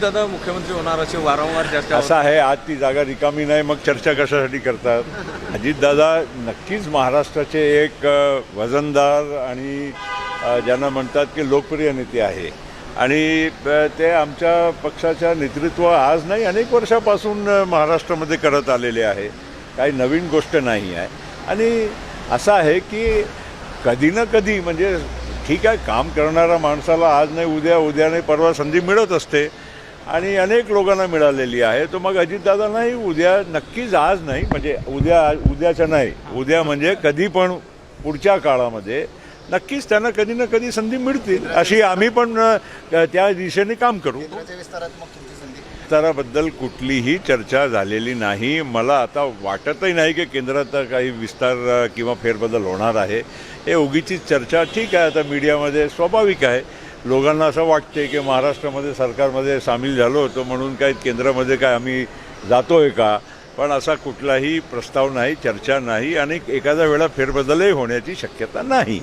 दादा मुख्यमंत्री होणार असे वारंवार चर्चा असं आहे आज ती जागा रिकामी नाही मग चर्चा कशासाठी करतात? अजितदादा नक्कीच महाराष्ट्राचे एक वजनदार आणि ज्यांना म्हणतात की लोकप्रिय नेते आहे. आणि ते आमच्या पक्षाच्या नेतृत्व आज नाही अनेक वर्षापासून महाराष्ट्रामध्ये करत आलेले आहे. काही नवीन गोष्ट नाही आहे. आणि असं आहे की कधी ना कधी म्हणजे ठीक आहे काम करणाऱ्या माणसाला आज नाही उद्या उद्या नाही परवा संधी मिळत असते. आणि अनेक लोकांना मिळालेली आहे. तर मग अजितदादा नाही उद्या नक्कीच आज नाही म्हणजे उद्या उद्याच्या नाही. उद्या म्हणजे कधी पण पुढच्या काळामध्ये नक्कीच त्यांना कधी ना कधी संधी मिळतील अशी आम्ही पण त्या दिशेने काम करू. विस्ताराबद्दल कुठलीही चर्चा झालेली नाही. मला आता वाटतही नाही की केंद्रात काही विस्तार किंवा फेरबदल होणार आहे. हे उगीचीच चर्चा ठीक आहे. आता मीडियामध्ये स्वाभाविक आहे. लोकांना असं वाटते की महाराष्ट्रामध्ये सरकारमध्ये सामील झालो होतो म्हणून काही केंद्रामध्ये काय आम्ही जातो आहे का? पण असा कुठलाही प्रस्ताव नाही चर्चा नाही आणि एखाद्या वेळा फेरबदलही होण्याची शक्यता नाही.